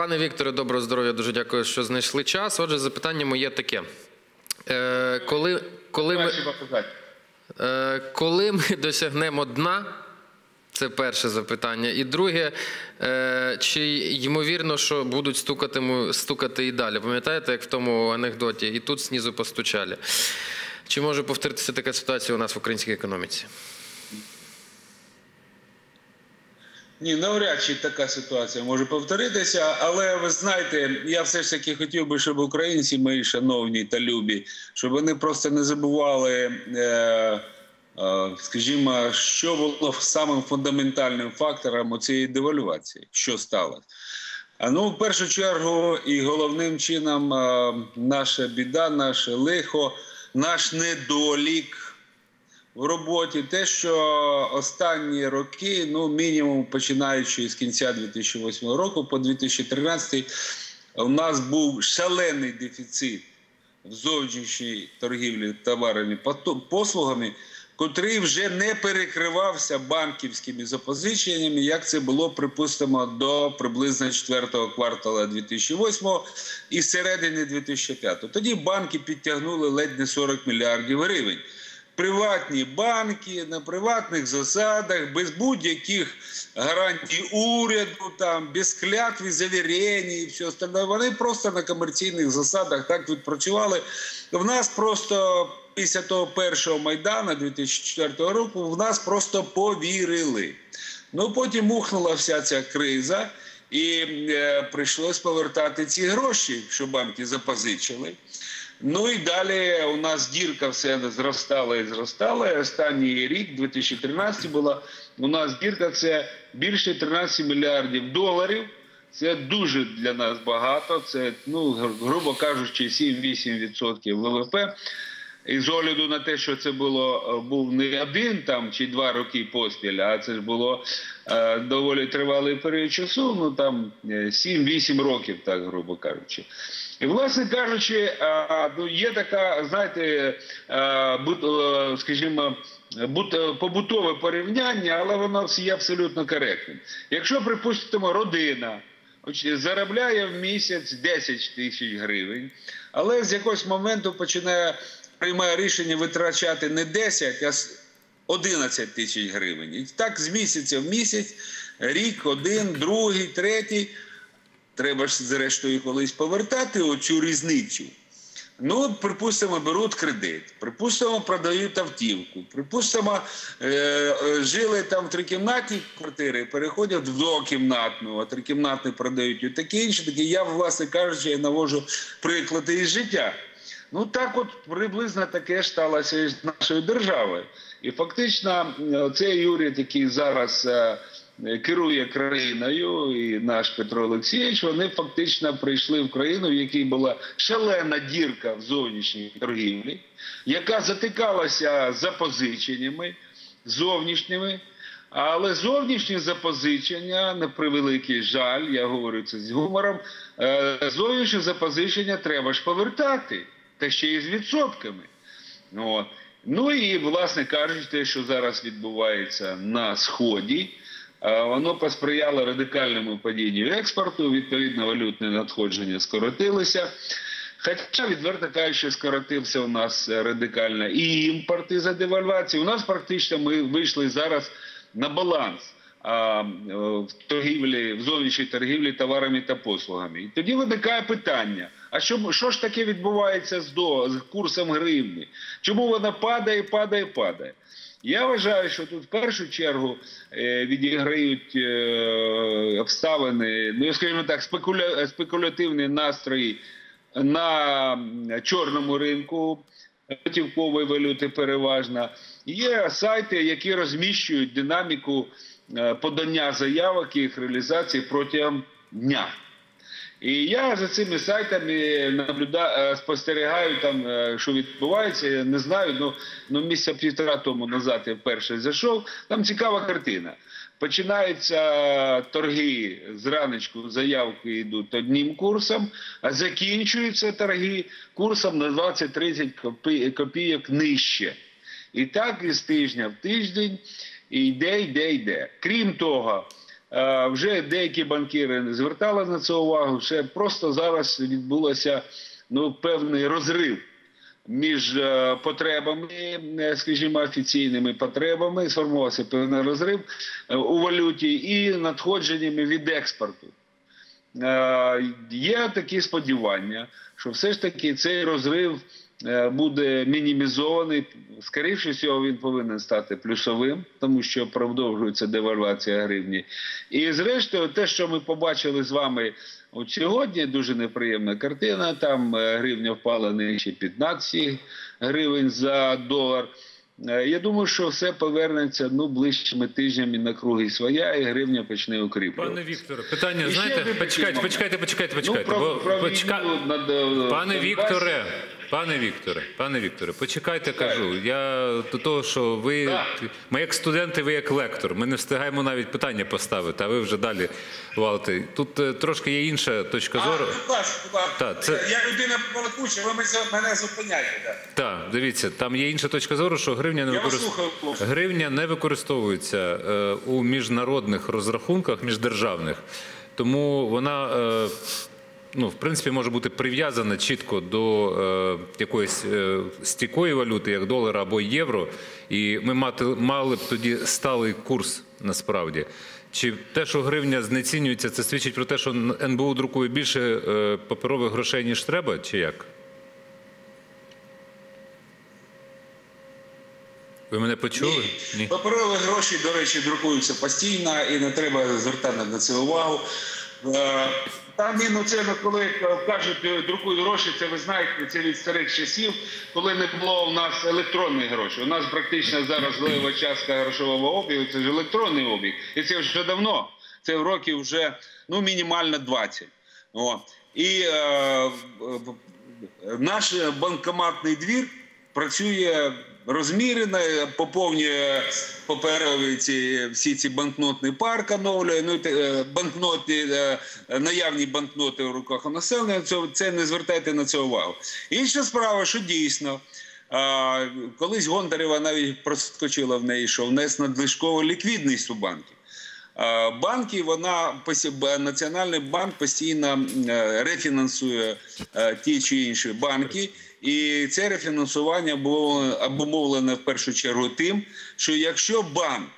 Пане Вікторе, доброго здоров'я. Дуже дякую, що знайшли час. Отже, запитання моє таке. Е, коли, коли, ми, е, коли ми досягнемо дна? Це перше запитання. І друге, е, чи ймовірно, що будуть стукати, стукати і далі? Пам'ятаєте, як в тому анекдоті, і тут знизу постучали. Чи може повторитися така ситуація у нас в українській економіці? Ні, навряд чи така ситуація може повторитися, але ви знаєте, я все ж таки хотів би, щоб українці, мої шановні та любі, щоб вони просто не забували, е, е, скажімо, що було самим фундаментальним фактором цієї девальвації, що сталося. А ну, в першу чергу, і головним чином, е, наша біда, наше лихо, наш недолік в роботі те, що останні роки, ну мінімум починаючи з кінця 2008 року по 2013, у нас був шалений дефіцит в зовнішній торгівлі товарами послугами, котрий вже не перекривався банківськими запозиченнями, як це було припустимо до приблизно 4 квартала 2008 і середини 2005. Тоді банки підтягнули ледь не 40 мільярдів гривень приватні банки на приватних засадах, без будь-яких гарантій уряду, там без клятв і завірень і все остальне. Вони просто на комерційних засадах так відпрацювали. В нас просто після того першого майдану 2004 року в нас просто повірили. Ну потім ухнула вся ця криза. І е, прийшлось повертати ці гроші, що банки запозичили. Ну і далі у нас дірка все зростала і зростала. Останній рік, 2013 була, у нас дірка це більше 13 мільярдів доларів. Це дуже для нас багато. Це, ну, грубо кажучи, 7-8% ВВП. І з огляду на те, що це було е, був не один там чи два роки поспіль, а це ж було е, доволі тривалий період часу. Ну там е, 7-8 років, так грубо кажучи. І, власне кажучи, ну, є така, знаєте, е, скажімо, е, побутове порівняння, але воно є абсолютно коректним. Якщо, припустимо, родина заробляє в місяць 10 тисяч гривень, але з якогось моменту починає приймає рішення витрачати не 10, а с- 11 тисяч гривень. І так з місяця в місяць, рік, один, другий, третій. Треба ж зрештою колись повертати оцю різницю. Ну, от, припустимо, беруть кредит, припустимо, продають автівку, припустимо, е, е, жили там в трикімнатній квартирі, переходять в двокімнатну, а трикімнатну продають і таке інше. Таке я, власне кажучи, я навожу приклади із життя. Ну так, от приблизно таке сталося з нашою державою. І фактично, е, цей уряд, який зараз керує країною, і наш Петро Олексійович, вони фактично прийшли в країну, в якій була шалена дірка в зовнішній торгівлі, яка затикалася запозиченнями зовнішніми. Але зовнішні запозичення, на превеликий жаль, я говорю це з гумором. е, Зовнішні запозичення треба ж повертати, та ще й з відсотками. От. Ну і, власне кажучи, те, що зараз відбувається на Сході, воно посприяло радикальному падінню експорту, відповідно, валютне надходження скоротилося. Хоча, відверто кажучи, скоротився у нас радикально і імпорт із-за девальвації. У нас практично ми вийшли зараз на баланс е, в торгівлі, в зовнішній торгівлі товарами та послугами. І тоді виникає питання: а що, що ж таке відбувається з, до, з курсом гривні? Чому вона падає, падає, падає? Я вважаю, що тут в першу чергу е, відіграють е, обставини, ну скажімо так, спекуля, спекулятивні настрої на чорному ринку готівкової валюти переважно. Є сайти, які розміщують динаміку е, подання заявок і їх реалізації протягом дня. І я за цими сайтами наблюдаю, спостерігаю там, е, що відбувається. Я не знаю. Ну, ну місяця півтора тому назад я вперше зайшов. Там цікава картина. Починаються торги з раночку, заявки йдуть одним курсом, а закінчуються торги курсом на 20-30 копійок нижче. І так із тижня в тиждень і йде, йде, йде. Крім того, е, вже деякі банкіри звертали на це увагу. Ще просто зараз відбулося ну, певний розрив між е, потребами, е, скажімо, офіційними потребами, сформувався певний розрив е, у валюті і надходженнями від експорту. Е, Є такі сподівання, що все ж таки цей розрив е, буде мінімізований. Скоріше всього, він повинен стати плюсовим, тому що продовжується девальвація гривні. І зрештою, те, що ми побачили з вами от сьогодні, дуже неприємна картина. Там е, гривня впала нижче 15 гривень за долар. Е, Я думаю, що все повернеться ну ближчими тижнями на круги своя, і гривня почне укріплювати. Пане Вікторе, питання, І знаєте, почекайте, почекайте, почекайте, почекайте. Ну, про, бо- про почека- війну е, Пане. Вікторе, пане Вікторе, пане Вікторе, почекайте, кажу. Я до того, що ви ми як студенти, ви як лектор. Ми не встигаємо навіть питання поставити, а ви вже далі валите. Тут е, трошки є інша точка А, зору. будь ласка, будь ласка. Так, це- Я людина балакуча, ви мене- зупиняєте. Так. Дивіться, там є інша точка зору, що гривня не Я вас використ- слухаю, хлопці. гривня не використовується е, у міжнародних розрахунках, міждержавних. Тому вона, е, ну, в принципі, може бути прив'язана чітко до е, якоїсь е, стійкої валюти, як долар або євро. І ми мати, мали б тоді сталий курс насправді. Чи те, що гривня знецінюється, це свідчить про те, що НБУ друкує більше е, паперових грошей, ніж треба, чи як? Ви мене почули? Ні. Паперові гроші, до речі, друкуються постійно і не треба звертати на це увагу. Е, Там він ну, це коли кажуть, е, друкують гроші, це ви знаєте, це від старих часів, коли не було у нас електронних грошей. У нас практично зараз лева частка грошового обігу, це ж електронний обіг. І це вже давно. Це в років вже ну, мінімально 20. О. І е, е, наш банкоматний двір працює розмірено, поповнює паперові ці всі ці банкнотний парк оновлює. Ну е, банкноти, е, наявні банкноти в руках населення. Це, це не звертайте на це увагу. Інша справа, що дійсно. Колись Гонтарева навіть проскочила в неї, що внес надлишкову ліквідність у банків. А, Банки, вона Національний банк постійно е, рефінансує е, ті чи інші банки, і це рефінансування було обумовлене в першу чергу тим, що якщо банк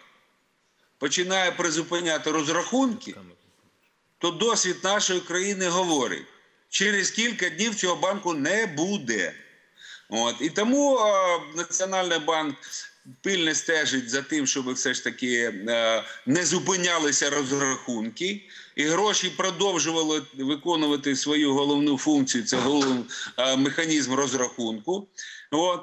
починає призупиняти розрахунки, то досвід нашої країни говорить, через кілька днів цього банку не буде. От. І тому е, Національний банк пильно стежить за тим, щоб все ж таки е, не зупинялися розрахунки, і гроші продовжували виконувати свою головну функцію це голов, е, механізм розрахунку. От.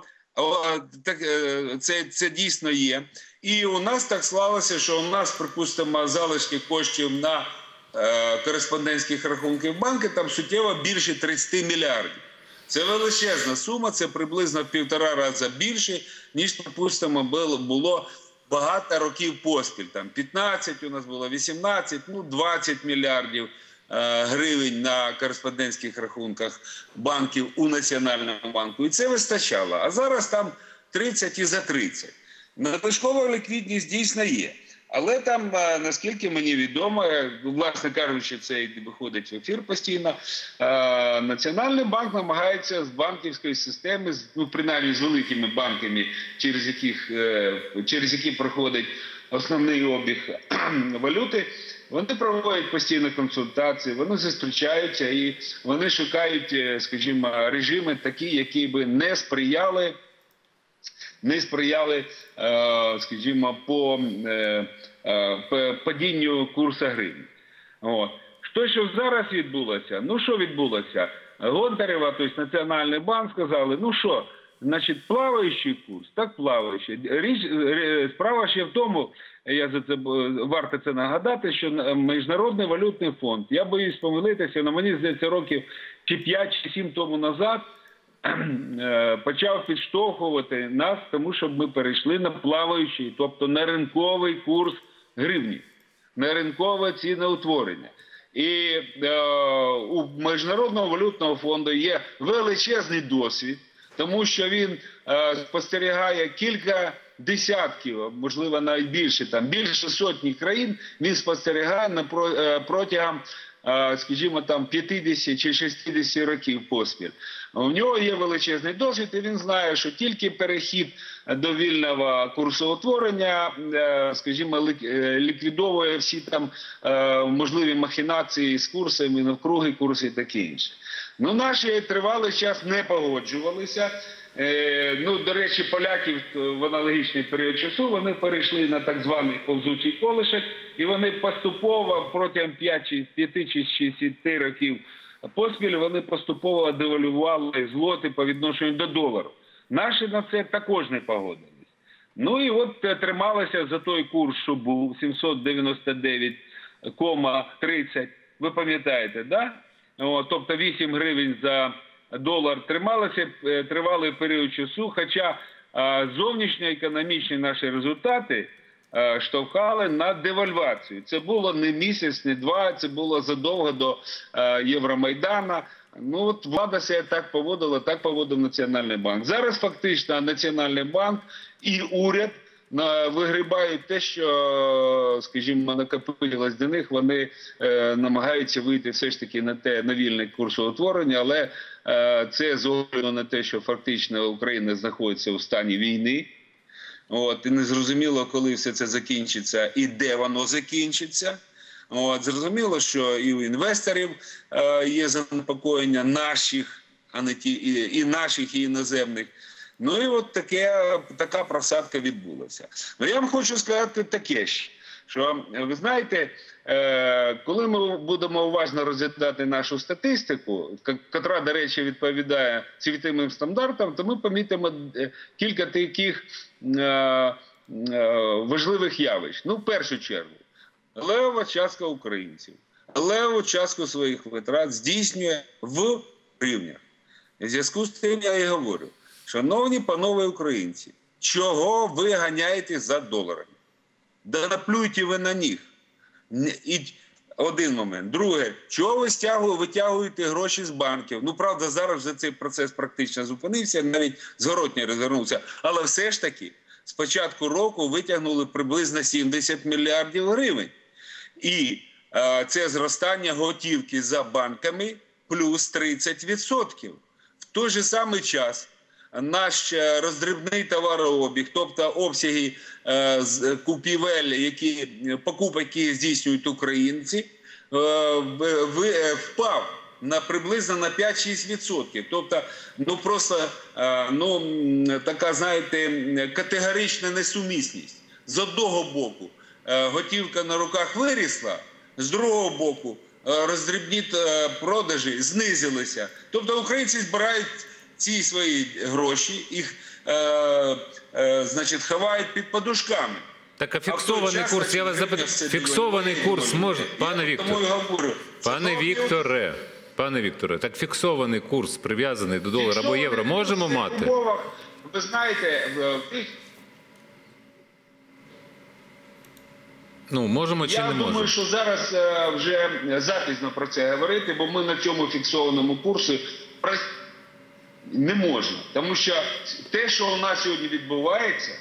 Так, е, це, це дійсно є. І у нас так склалося, що у нас, припустимо, залишки коштів на е, кореспондентських рахунках банки там суттєво більше 30 мільярдів. Це величезна сума, це приблизно в півтора рази більше, ніж, припустимо, було, багато років поспіль. Там 15 у нас було, 18, ну 20 мільярдів е, гривень на кореспондентських рахунках банків у Національному банку. І це вистачало. А зараз там 30 і за 30. Надлишкова ліквідність дійсно є. Але там, е, наскільки мені відомо, власне кажучи, це виходить в ефір постійно. е, Національний банк намагається з банківської системи, ну принаймні з великими банками, через яких е, через які проходить основний обіг валюти. Вони проводять постійно консультації, вони зустрічаються і вони шукають, скажімо, режими такі, які би не сприяли не сприяли, е, скажімо, по е, е, падінню курсу гривні. Що що зараз відбулося? Ну що відбулося? Гонтарева, тобто Національний банк, сказали, ну що, значить, плаваючий курс, так плаваючий. Річ справа ще в тому, я за це варто це нагадати, що Міжнародний валютний фонд, я боюсь помилитися, але мені здається, років чи 5 чи 7 тому назад почав підштовхувати нас, тому щоб ми перейшли на плаваючий, тобто на ринковий курс гривні, на ринкове ціноутворення. І е, у Міжнародного валютного фонду є величезний досвід, тому що він е, спостерігає кілька десятків, можливо навіть більше, там більше сотні країн він спостерігає на е, протягом, е, скажімо, там 50 чи 60 років поспіль. У нього є величезний досвід, і він знає, що тільки перехід до вільного курсоутворення, е, скажімо, е, ліквідовує всі там е, можливі махінації з курсами, навкруги курси і таке інше. Ну, наші тривалий час не погоджувалися. Е, ну, до речі, поляків е, в аналогічний період часу вони перейшли на так званий повзучий колишок, і вони поступово протягом 5 чи 5 чи 6 років поспіль вони поступово девалювали злоти по відношенню до долару. Наші на це також не погодились. Ну і от е, трималися за той курс, що був 799,30. Ви пам'ятаєте, да? О, тобто 8 гривень за долар трималося е, тривалий період часу. Хоча е, зовнішньоекономічні наші результати е, штовхали на девальвацію. Це було не місяць, не два, це було задовго до Євромайдана. Ну от влада себе так поводила, так поводив Національний банк. Зараз фактично Національний банк і уряд вигрібають те, що, скажімо, накопилось до них. Вони е, намагаються вийти все ж таки на те на вільне курсоутворення, але е, це з огляду на те, що фактично Україна знаходиться у стані війни. От і незрозуміло, коли все це закінчиться і де воно закінчиться. От зрозуміло, що і у інвесторів е, є занепокоєння наших, а не ті і, і наших, і іноземних. Ну і от таке, така просадка відбулася. Ну я вам хочу сказати таке ж, що ви знаєте, е, коли ми будемо уважно розглядати нашу статистику, ка- котра, до речі, відповідає світовим стандартам, то ми помітимо е, кілька таких е, важливих явищ. Ну, в першу чергу, левова частка українців, левову частку своїх витрат здійснює в гривнях. В зв'язку з тим я і говорю, шановні панове українці, чого ви ганяєте за доларами? Да наплюйте ви на них. І один момент. Друге, чого ви витягуєте гроші з банків? Ну, правда, зараз вже цей процес практично зупинився, навіть зворотній розвернувся. Але все ж таки, з початку року витягнули приблизно 70 мільярдів гривень. І е, це зростання готівки за банками плюс 30%. В той же самий час наш е, роздрібний товарообіг, тобто обсяги е, купівель, які покупок, які здійснюють українці, е, е, впав. На приблизно на 5-6%. Тобто, ну просто е, ну, така, знаєте, категорична несумісність. З одного боку, е, готівка на руках вирісла, з другого боку, е, роздрібні е, продажі знизилися. Тобто українці збирають ці свої гроші, їх е, е, значить, ховають під подушками. Так а А фіксований час, курс, я вас запитаю, фіксований курс може, пане Я Віктор, пане Вікторе, пане Вікторе, так фіксований курс прив'язаний до долара або євро можемо мати? умовах, Ви знаєте, в тих Ну можемо чи Я не думаю, що зараз е, вже запізно про це говорити, бо ми на цьому фіксованому курсі не можна. Тому що те, що у нас сьогодні відбувається,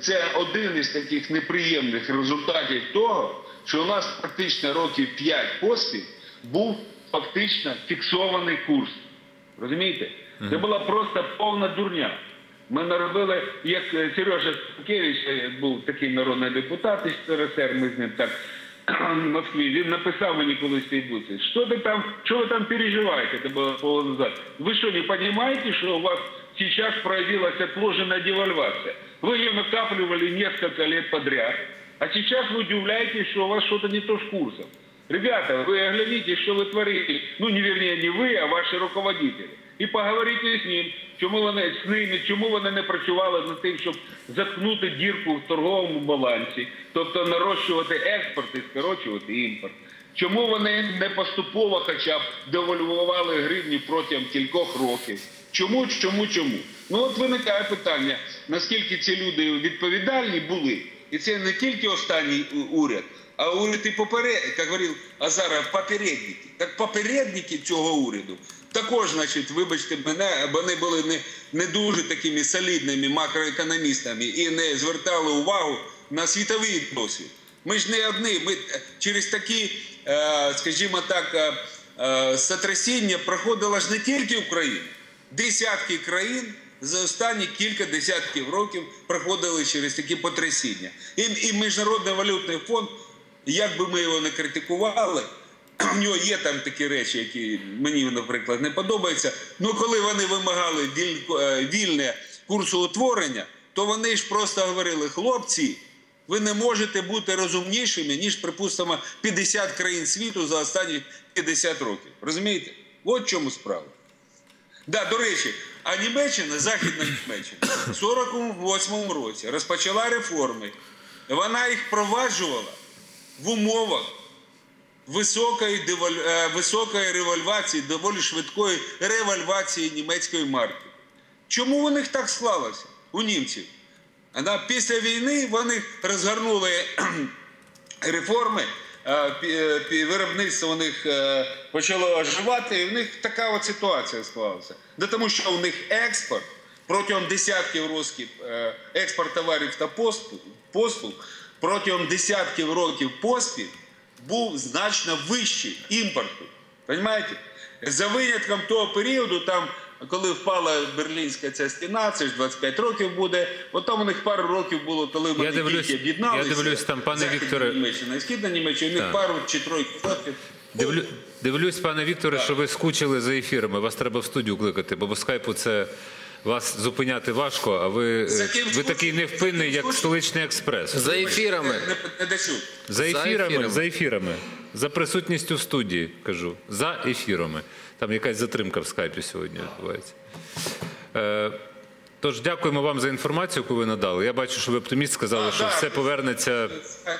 це один із таких неприємних результатів того, що у нас практично років 5 поспіль був фактично фіксований курс. Розумієте? Це була просто повна дурня. Ми наробили, як е, Сережа Стукевич е, був такий народний депутат із СРСР, ми з ним так в Москві. Він написав мені колись в Фейсбуці, що ти там, що ви там переживаєте, це було полгода назад. Ви що, не розумієте, що у вас сейчас проявилась отложенная девальвация? Вы ее накапливали несколько лет подряд, а сейчас вы удивляетесь, что у вас что-то не то с курсом. Ребята, вы оглянитесь, что вы творите. Ну, не вернее, не ви, а ваші руководителі. І поговорите з ним, чому вони з ними, чому вони не працювали над тим, щоб заткнути дірку в торговому балансі, тобто нарощувати експорт і скорочувати імпорт. Чому вони не поступово хоча б девальвували гривню протягом кількох років? Чому, чому, чому? Ну от виникає питання, наскільки ці люди відповідальні були, і це не тільки останній уряд, а уряд і поперед, як говорив Азаров, попередники. Так попередники цього уряду також, значить, вибачте мене, вони були не, не дуже такими солідними макроекономістами і не звертали увагу на світовий досвід. Ми ж не одні. Ми е, через такі, е, скажімо так, е, сотрясіння проходила ж не тільки Україна. Десятки країн за останні кілька десятків років проходили через такі потрясіння. І, і Міжнародний валютний фонд, як би ми його не критикували, у нього є там такі речі, які мені, наприклад, не подобаються. Ну, коли вони вимагали е, вільне курсоутворення, то вони ж просто говорили: хлопці, ви не можете бути розумнішими, ніж, припустимо, 50 країн світу за останні 50 років. Розумієте? От в чому справа. Да, до речі, а Німеччина, Західна Німеччина, в 48-му році розпочала реформи. Вона їх впроваджувала в умовах високої, деваль... е, високої револьвації, доволі швидкої револьвації німецької марки. Чому у них так склалося у німців? Після війни вони розгорнули реформи, е, е, виробництво у них почало оживати, і в них така от ситуація склалася. Да тому що у них експорт протягом десятків років, експорт товарів та послуг протягом десятків років поспіль був значно вищий імпорту. Понимаєте? За винятком того періоду, там, коли впала Берлінська ця стіна, це ж 25 років буде. От там у них пару років було, коли вони дивлюсь- тільки об'єдналися. я дивлюсь, там, пане Західна Вікторе- Німеччина і Східна Німеччина, у них пару чи тройку років. Дивлю, дивлюсь, пане Вікторе, що ви скучили за ефірами. Вас треба в студію кликати, бо по скайпу це вас зупиняти важко, а ви, е, ви такий невпинний, як столичний експрес. За ефірами. За ефірами. за ефірами. За присутністю в студії, кажу. За ефірами. Там якась затримка в скайпі сьогодні відбувається. Е, тож дякуємо вам за інформацію, яку ви надали. Я бачу, що ви оптиміст сказали, що все повернеться Е,